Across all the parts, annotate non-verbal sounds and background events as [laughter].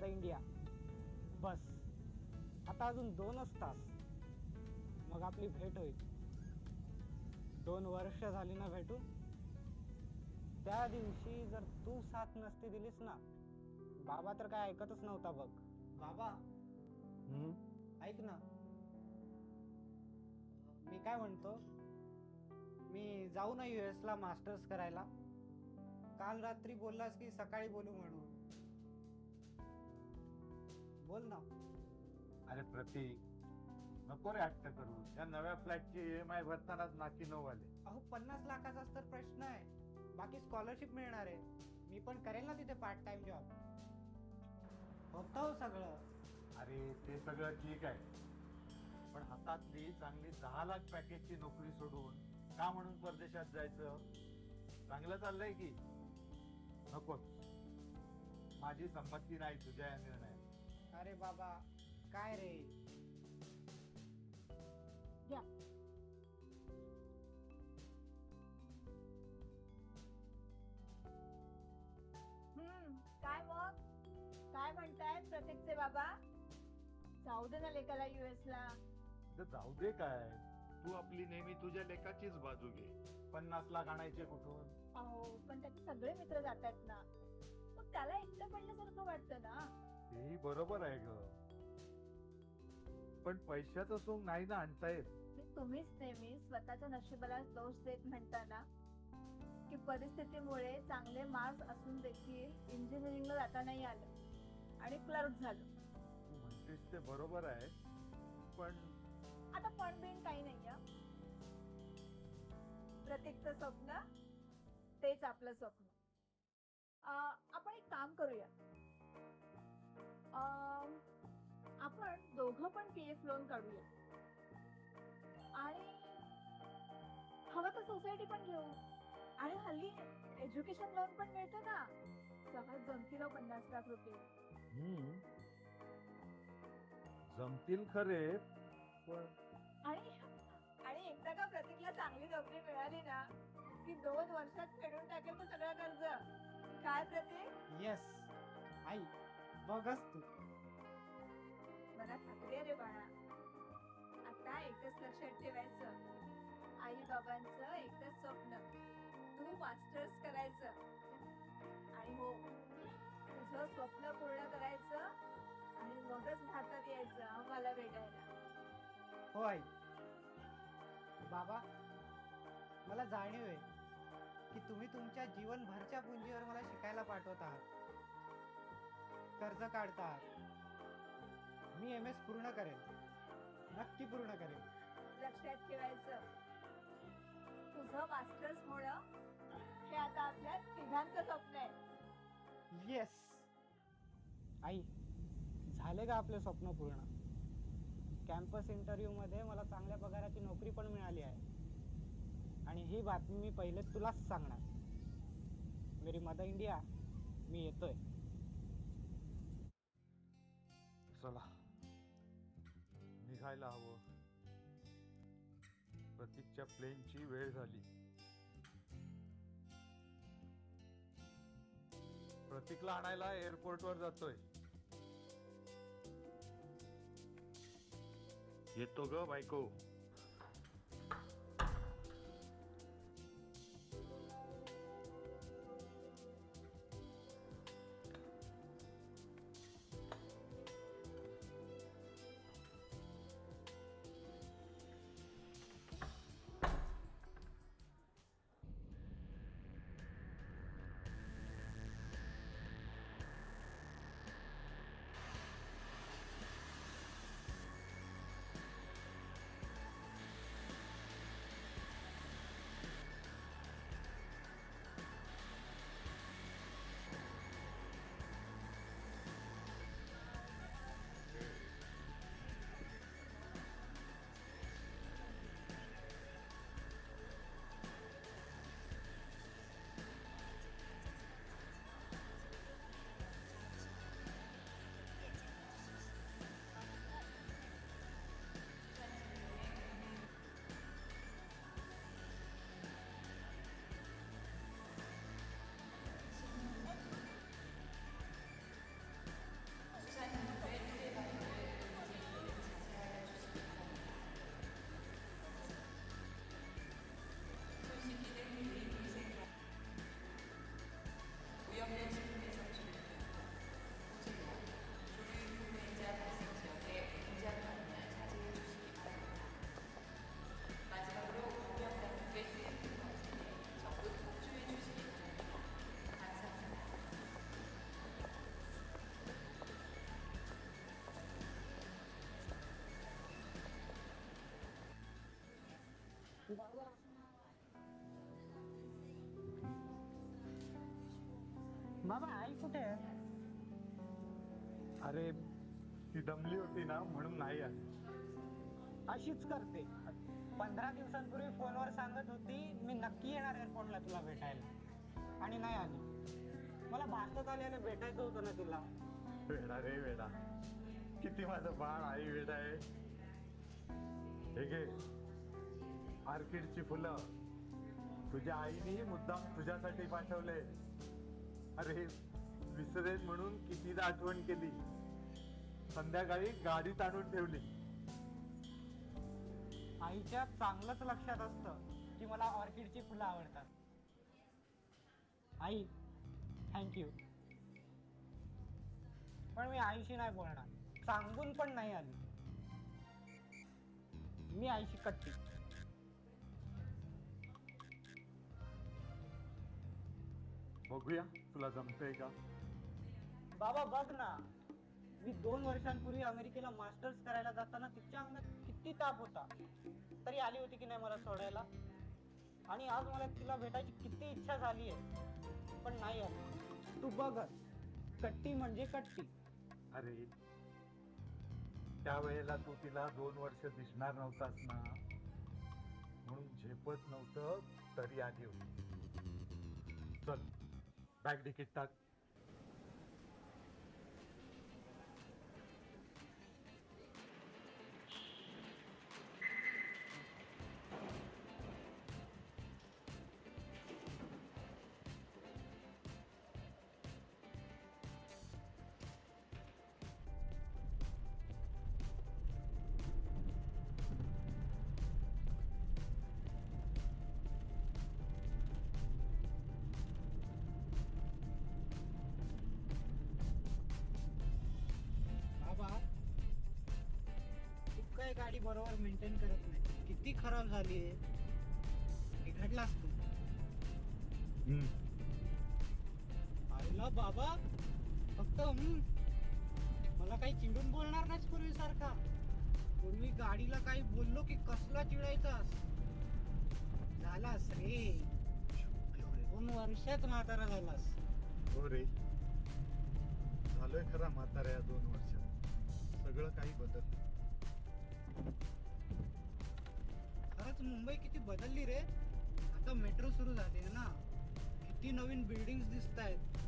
Mother India. बस. आता अजून दोनच तास. मग आपली भेट होईल. दोन वर्ष झाली ना भेटून त्या दिवशी जर तू साथ नसती दिलीस ना बाबा तर काय ऐकतच नव्हता बघ. बाबा. ऐक ना. मी काय म्हणतो? मी जाऊ ना युएस ला मास्टर्स करायला. काल रात्री बोललास की सकाळी बोलू म्हणून. बोल ना. अरे प्रतीक नको रे हट्ट करू. त्या नव्या फ्लॅटची ई एम आय भरतानाच नाकी नऊ आले. अहो पन्नास लाखाचाच तर प्रश्न आहे. बाकी स्कॉलरशिप मिळणार आहे. मी पण करेल ना तिथे पार्ट टाइम जॉब होतं हो सगळं. अरे ते सगळं ठीक आहे. पण हातातली चांगली दहा लाख पॅकेजची नोकरी सोडून का म्हणून परदेशात जायचं? चांगलं चाललंय की? नकोच माझी संमती नाही तुझ्या या निर्णयात. बाबा काय रे? हम्म काय मग? काय म्हणताय प्रतीकचे बाबा? जाऊ दे ना लेकाला युएस ला. तर जाऊ दे काय. तू आपली नेहमी तुझ्या लेखाचीच बाजू घे. पन्नास लाख आणायचे कुठून? अहो पण त्याचे सगळे मित्र जातात ना. मग त्याला एकटं पडल्यासारखं वाटतं ना. तेही बरोबर आहे ग. पण पैशाचं सोंग नाही ना आणता येत. तुम्हीच नेहमी स्वतःच्या नशिबाला दोष देत म्हणताना की परिस्थितीमुळे चांगले मार्क्स असून देखील इंजिनिअरिंगला जाता नाही आलं आणि क्लर्क झालो. तू म्हणतेस ते बरोबर आहे पण आता पण बिन काही नाही. प्रत्येकचं स्वप्न तेच आपलं स्वप्न. आपण एक काम करूया आपण दोघं पण पी एफ लोन काढूया. आणि हवं तर सोसायटी पण घेऊ. आणि हल्ली एज्युकेशन लोन पण मिळतं ना. सहज जमतील हो पन्नास लाख रुपये. हम्म, जमतील खरे पण आणि आणि एकदा का प्रतीकला चांगली नोकरी मिळाली ना की दोन वर्षात फेडून टाकेल तो सगळं कर्ज. काय प्रतीक? येस आई बघच तू. रे बाळा. आता एकच लक्षात ठेवायचं. आई बाबांचं एकच स्वप्न. तू मास्टर्स करायचं. आणि हो तुझं स्वप्न पूर्ण करायचं आणि मगच भारतात यायचं आम्हाला भेटायला. हो आई बाबा मला जाणीव आहे की तुम्ही तुमच्या जीवनभरच्या पुंजीवर मला शिकायला पाठवत आहात. कर्ज काढता आहात मी एम एस पूर्ण करेन. नक्की पूर्ण करेन. लक्षात ठेवायचं. तुझं मास्टर्स होणं हे आता आपल्या तिघांचं स्वप्न आहे. येस आई झाले का आपले स्वप्न पूर्ण? कॅम्पस इंटरव्ह्यू मध्ये मला चांगल्या पगाराची नोकरी पण मिळाली आहे. आणि ही बातमी मी पहिले तुलाच सांगणार. मेरी मदर इंडिया मी येतोय. चला. निघायला हवं. प्रतीकच्या प्लेनची वेळ झाली. प्रतीकला आणायला एअरपोर्टवर जातोय. येतो ग बायको. बाबा आई कुठे आहे? अरे ती दमली होती ना म्हणून नाही आली. अशीच करते. पंधरा दिवसांपूर्वी फोनवर सांगत होती मी नक्की येणार एअरपोर्टला तुला भेटायला. आणि नाही आली. मला भारतात आल्याला भेटायचं होतं ना तुला. वेडा रे वेडा. किती माझं बाळ आई वेडा आहे. हे घे. ऑर्किडची फुलं. तुझ्या आईने मुद्दाम तुझ्यासाठी पाठवले. अरे विसरेल म्हणून कितीदा आठवण केली. संध्याकाळी गाडीत आणून ठेवली. आईच्या चांगलंच लक्षात असतं की मला ऑर्किडची फुलं आवडतात. आई थँक्यू पण मी आईशी नाही बोलणार. सांगून पण नाही आली. मी आईशी कट्टी. बघूया तुला जमतंय का? बाबा बघ ना. मी दोन वर्षांपूर्वी अमेरिकेला मास्टर्स करायला जाताना तिच्या अंगात किती ताप होता. तरी आली होती की नाही मला सोडायला? आणि आज मला तिला भेटायची किती इच्छा झाली आहे. पण नाही आली. तू बघ कट्टी म्हणजे कट्टी. अरे त्यावेळेला तू तिला दोन वर्ष दिसणार नव्हतास ना. म्हणून झेपत नव्हतं तरी आली होती. चल. बॅग तिकीट टाक. काय गाडी बरोबर मेंटेन करत नाही. किती खराब झाली आहे. बिघडलास तू आईला बाबा. फक्त हम्म. मला काही चिडून बोलणार नाहीस पूर्वीसारखा. पूर्वी गाडीला काही बोललो की कसला चिडायचास? झालास रे. दोन वर्षात म्हातारा झालास. हो रे. झालोय खरा म्हाताऱ्या या दोन वर्षात. सगळं काही बदल मुंबई किती बदलली रे? आता मेट्रो सुरू झाली आहे ना. किती नवीन बिल्डिंग दिसत आहेत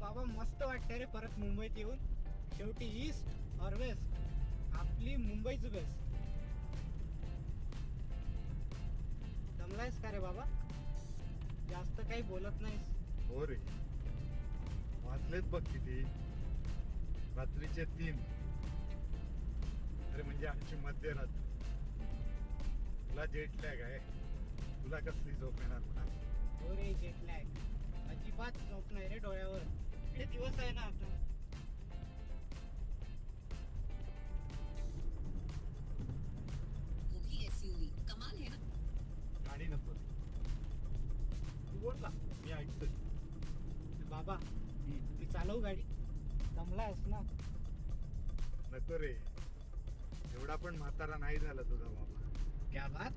बाबा मस्त वाटतंय रे परत मुंबईत येऊन. शेवटी ईस्ट और वेस्ट आपली मुंबईच बेस्ट दमलायस का रे बाबा? जास्त काही बोलत नाहीस. हो रे. वाचलेत बघ किती. रात्रीचे तीन. अरे म्हणजे आमची मध्यरात्र तुला जेट लॅग आहे. तुला कसली झोप येणार म्हणा. हो रे जेटलॅग अजिबात झोप नाही रे डोळ्यावर. हे दिवस आहे ना आता? वो भी एसयूवी कमाल है ना? गाणी नको. तू बोल ना. मी ऐकतोय. बाबा मी चालवू गाडी. दमलायस ना? नको रे. एवढा पण म्हातारा नाही झाला तुझा बाबा क्या बात?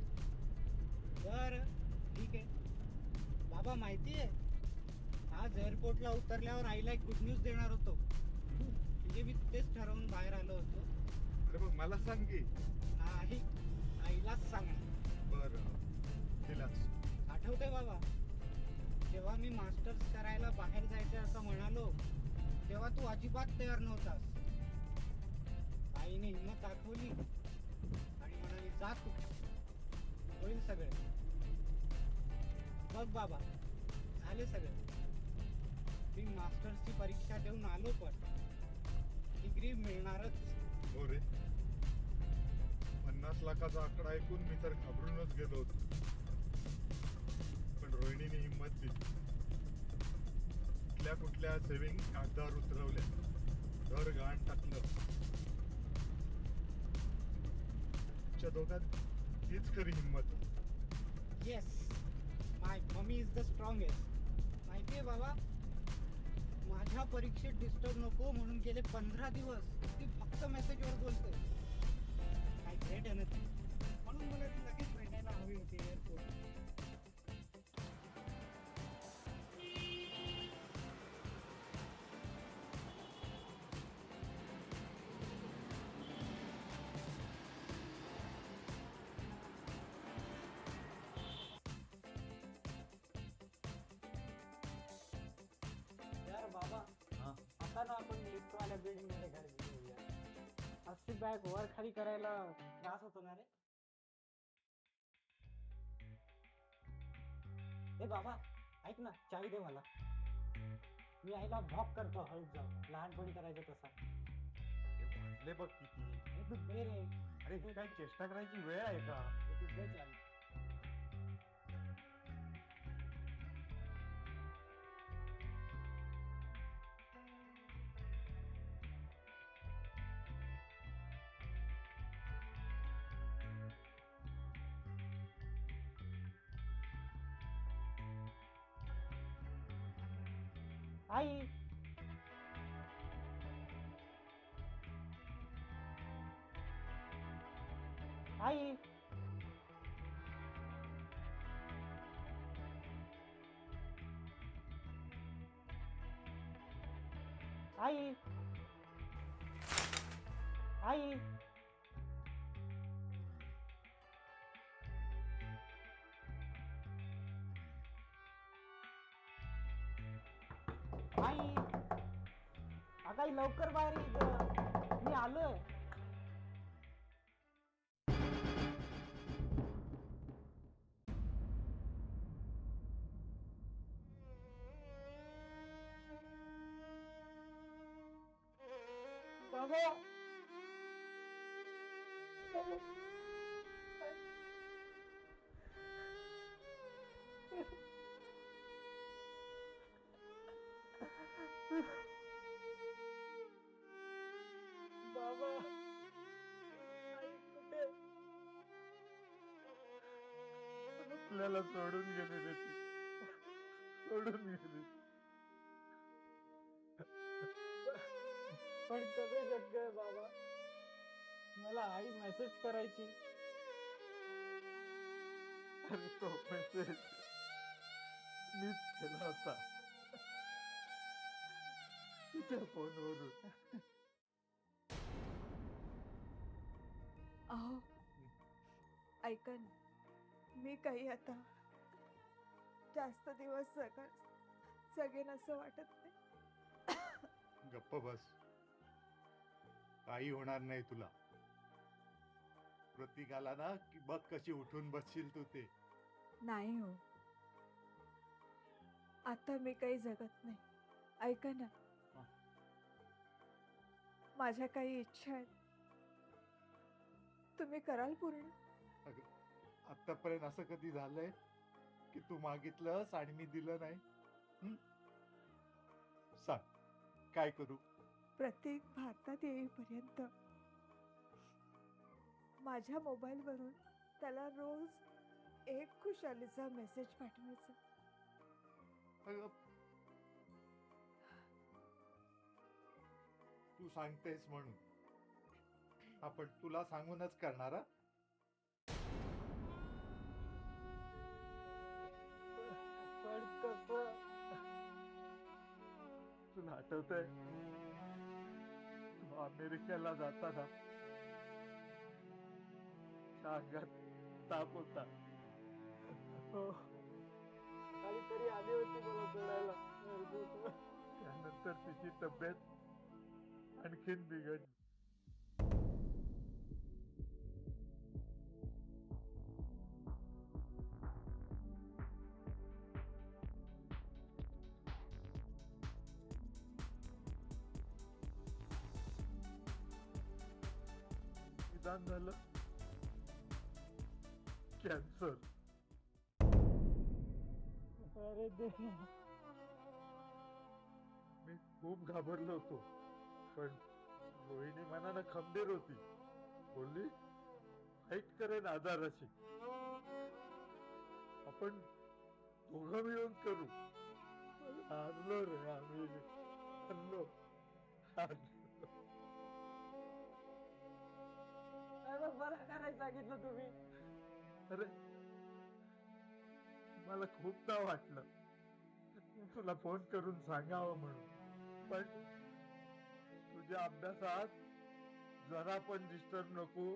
बर ठीक आहे. बाबा माहिती आहे? आज एअरपोर्टला उतरल्यावर आईला एक गुड न्यूज देणार होतो. म्हणजे मी तेच ठरवून बाहेर आलो होतो. अरे मग मला सांग की. नाही आईलाच सांगणार. बर आठवतंय बाबा जेव्हा मी मास्टर्स करायला बाहेर जायचं असं म्हणालो तेव्हा तू अजिबात तयार नव्हतास. आईने हिंमत दाखवली आणि म्हणाली जा तू. होईल सगळे. बघ बाबा झाले सगळे. मी मास्टर्सची परीक्षा देऊन आलो पण डिग्री मिळणारच. हो रे. पन्नास लाखाचा आकडा ऐकून मी तर घाबरूनच गेलो होतो. पण रोहिणीने हिंमत दिली. कुठल्या कुठल्या सेविंग कागदावर उतरवल्या. घर गाण टाकलं. तुमच्या दोघात तीच खरी हिंमत. Yes my mummy is the strongest माहिती आहे बाबा? माझ्या परीक्षेत डिस्टर्ब नको म्हणून गेले पंधरा दिवस. ती फक्त मेसेजवर बोलते. काय ग्रेट आता ना आपण लिफ्टवाल्या बिल्डिंगमध्ये घर घेऊया अशी बॅग वर खाली करायला त्रास होतो ना रे? ए बाबा ऐक ना चावी दे मला. मी आईला भॉक करतो हळूच जाऊ लहानपणी करायचं तसा. बघ किती. अरे ही काय चेष्टा करायची वेळ आहे का? तू दे चावी. आई आई आई आई आई आता लवकर बाहेर ये ग. मी आलोय आपल्याला सोडून गेले रे ती. सोडून गेली पण कसं शक्य आहे बाबा? मला आई मेसेज करायची. अरे तो मेसेज मीच केला होता. तिच्या फोनवरून. अहो ऐका ना. मी काही आता जास्त दिवस जग जगेन असं वाटत नाही. गप्प बस. काही होणार नाही तुला. प्रतीक आला ना की बघ कशी उठून बसशील तू ते. नाही हो. आता मी काही जगत नाही. ऐका ना. हा. माझ्या काही इच्छा आहेत. तुम्ही कराल पूर्ण? आतापर्यंत असं कधी झालंय की तू मागितलंस आणि मी दिलं नाही? हं? सांग. काय करू? प्रत्येक भारतात येईपर्यंत माझ्या मोबाईलवरून त्याला रोज एक खुशालीचा मेसेज पाठवायचा. तू सांगतेस म्हणून. आपण तुला सांगूनच करणार पण कसं तुला आठवतंय? तू अमेरिकेला जाताना अंगात ताप होता. हो. काहीतरी आली होती मला. त्यानंतर तिची तब्येत आणखीन बिघडली. निदान झालं? कॅन्सर अरे देवा. मी खूप घाबरलो होतो. पण रोहिणी मनानं खंबीर होती. बोलली फाईट करेन आजाराशी आपण दोघं मिळून करू. हारलो रे आम्ही. हरलो. अरे करायला सांगितलं तुम्ही. अरे मला खूपदा वाटलं तुला फोन करून सांगावं म्हणून. पण तुझ्या अभ्यासात जरा पण डिस्टर्ब नको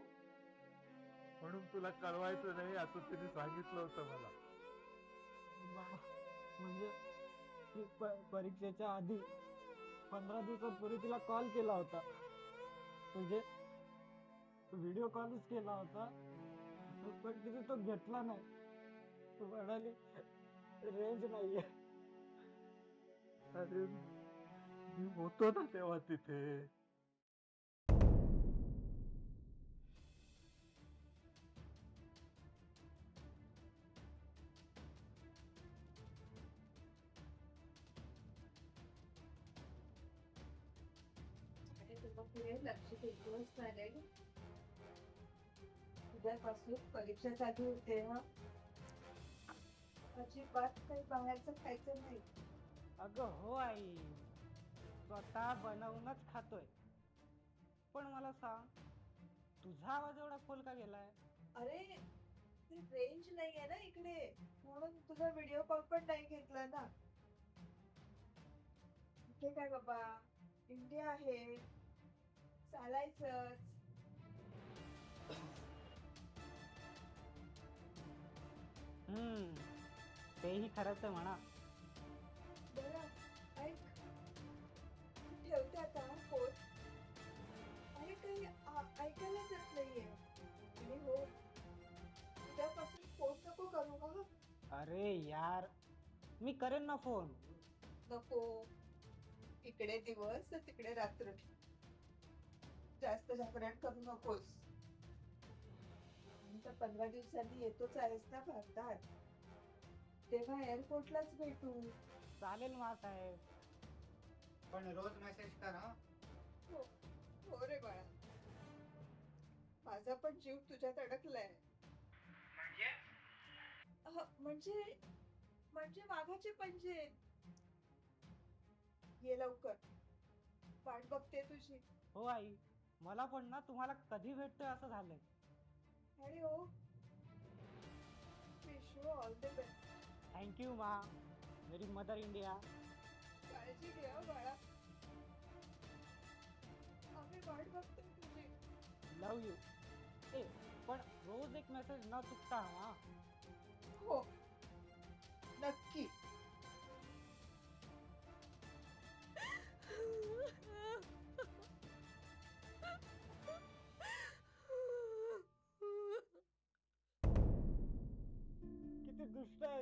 म्हणून तुला कळवायचं नाही असं तिने सांगितलं होतं मला. म्हणजे परीक्षेच्या आधी पंधरा दिवसांपूर्वी तिला कॉल केला होता. म्हणजे व्हिडिओ कॉलच केला होता. पण तिथे तो घेतला नाही. ती म्हणाली रेंज नाहीये. अरे मी होतो ना तेव्हा तिथे. आणि तुझं पुढे लक्ष देतोच चालेल उद्यापासून परीक्षा चालू होते हा. अजिबात काही बाहेरचं खायचं नाही. अगं हो आई स्वतः बनवूनच खातोय. पण मला सांग तुझा आवाज एवढा खोल का गेलाय? अरे ते रेंज नाही आहे ना इकडे. म्हणून तुझा व्हिडिओ कॉल पण नाही घेतला ना. इथे काय बाबा? इंडिया आहे. चालायचंच. हम्म. तेही खरंच आहे म्हणा. बरं ऐक. ठेवते आता फोन. अरे काही आ- ऐकायलाच येत नाहीये. आणि हो उद्यापासून फोन नको करू का अरे यार मी करेन ना फोन. नको. इकडे दिवस तर तिकडे रात्र. जास्त जागरण करू नकोस. आणि तर पंधरा दिवसांनी येतोच आहेस ना भारतात. तेव्हा एअरपोर्टलाच भेटू. चालेल मा साहेब. पण रोज मेसेज कर हा. हो रे बाळा. माझा पण जीव तुझ्यात अडकलाय. अह, म्हणजे म्हणजे वाघाचे पंजे ये लवकर. वाट बघते तुझी. हो आई मला पण ना तुम्हाला कधी भेटतोय असं झालंय. आणि हो. Wish you all the best. Thank you मा मेरी मदर इंडिया काळजी घे हं बाळा. आम्ही वाट बघतोय तुझी. लव यू ए पण रोज एक मेसेज न चुकता हा. हो. नक्की.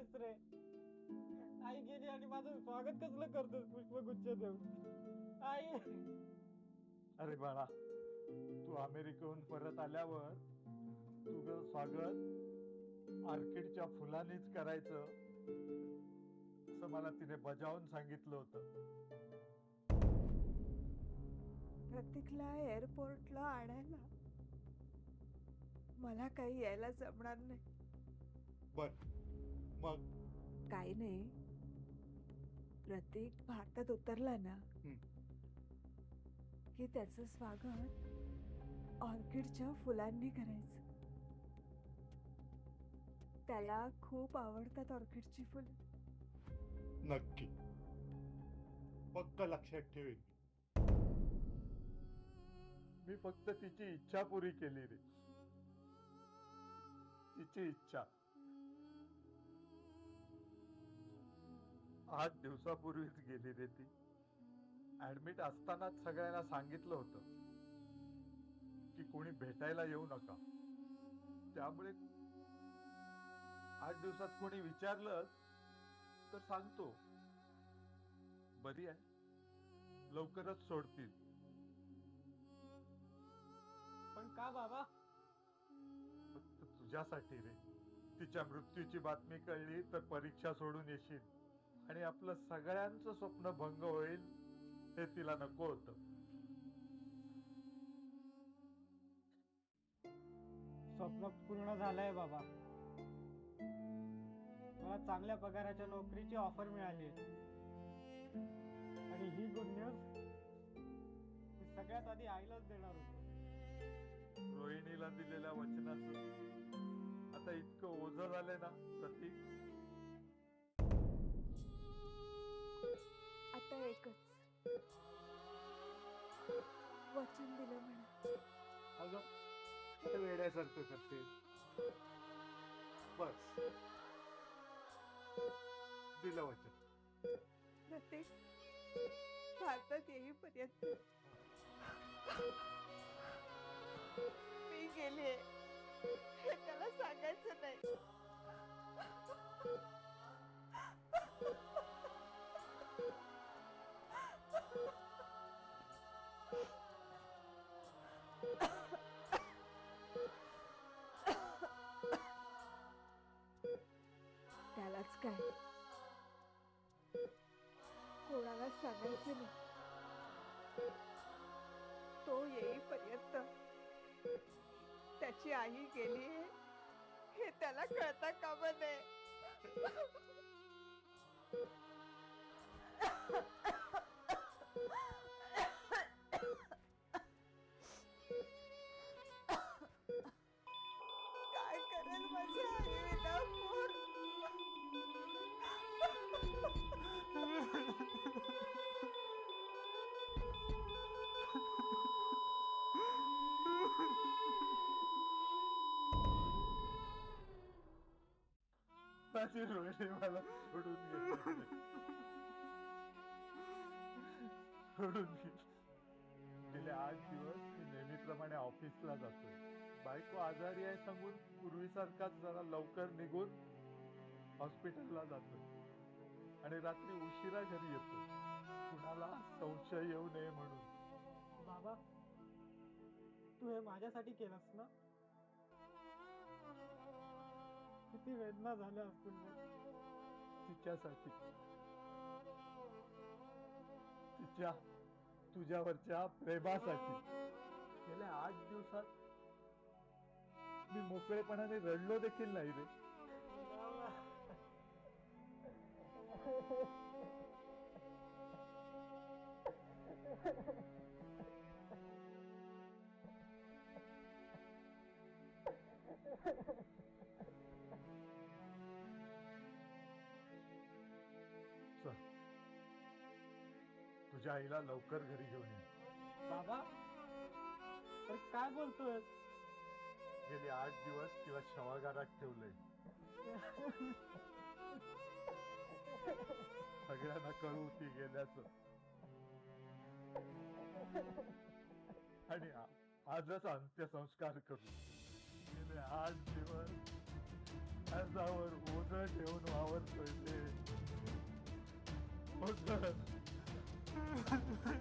आहेस रे आई गेली आणि माझं स्वागत कसलं करतोस पुष्पगुच्छ देऊन? आई. अरे बाळा तू अमेरिकेहून परत आल्यावर तुझं स्वागत ऑर्किडच्या फुलांनीच करायचं असं मला तिने बजावून सांगितलं होतं. प्रतीकला एअरपोर्टला आणायला. मला काही यायला जमणार नाही. बर. मग? काही नाही. प्रतीक भारतात उतरला ना. की त्याचं स्वागत ऑर्किडच्या फुलांनी करायचं. त्याला खूप आवडतात ऑर्किडची फुलं. नक्की. पक्क लक्षात ठेवेन? मी फक्त तिची इच्छा पुरी केली रे. तिची इच्छा. आठ दिवसापूर्वीच गेली रे ती. ऍडमिट असतानाच सगळ्यांना सांगितलं होतं की कोणी भेटायला येऊ नका. त्यामुळे आठ दिवसात कोणी विचारलं तर सांगतो. बरी आहे. लवकरच सोडतील. पण का बाबा? फक्त तुझ्यासाठी रे. तिच्या मृत्यूची बातमी कळली तर परीक्षा सोडून येशील. आणि आपलं सगळ्यांचं स्वप्न भंग होईल हे तिला नको होतं. स्वप्न पूर्ण झालंय बाबा. मला चांगल्या पगाराच्या नोकरीची ऑफर मिळाली. आणि ही गुड न्यूज मी सगळ्यात आधी आईलाच देणार होतो. रोहिणीला दिलेल्या वचनाचं आता इतकं ओझ झालंय ना प्रतीक. आता एकच. वचन दिलं म्हणा. अगं वेड्यासारखं करते बस. दिलं वचन. प्रत्येक भारतात येईपर्यंत मी गेले. हे त्याला सांगायचं नाही. काय? कोणाला सांगायचं नाही. तो येईपर्यंत त्याची आई गेली हे त्याला कळता कामा नये. [laughs] स्वतःचे रोहिणी मला सोडून गेली सोडून गेले आठ दिवस मी नेहमीप्रमाणे ऑफिसला जातोय. बायको आजारी आहे सांगून पूर्वीसारखाच जरा लवकर निघून हॉस्पिटलला जातोय. आणि रात्री उशिरा घरी येतो. कुणाला संशय येऊ नये म्हणून. बाबा तू हे माझ्यासाठी केलंस ना? किती वेदना झाल्या असतील तिच्यासाठी. तिच्या तुझ्यावरच्या प्रेमासाठी. गेल्या आठ दिवसात मी मोकळेपणाने रडलो देखील नाही रे. [laughs] तुझ्या आईला लवकर घरी घेऊन ये. बाबा तर काय बोलतोय? गेले आठ दिवस तिला शवागारात ठेवलंय सगळ्यांना कळू ती गेल्याच. आणि आ- आजच अंत्यसंस्कार करू. गेले आठ दिवस अर्जावर ओझ ठेवून वावरतोय ते. ओझ. Ha ha ha!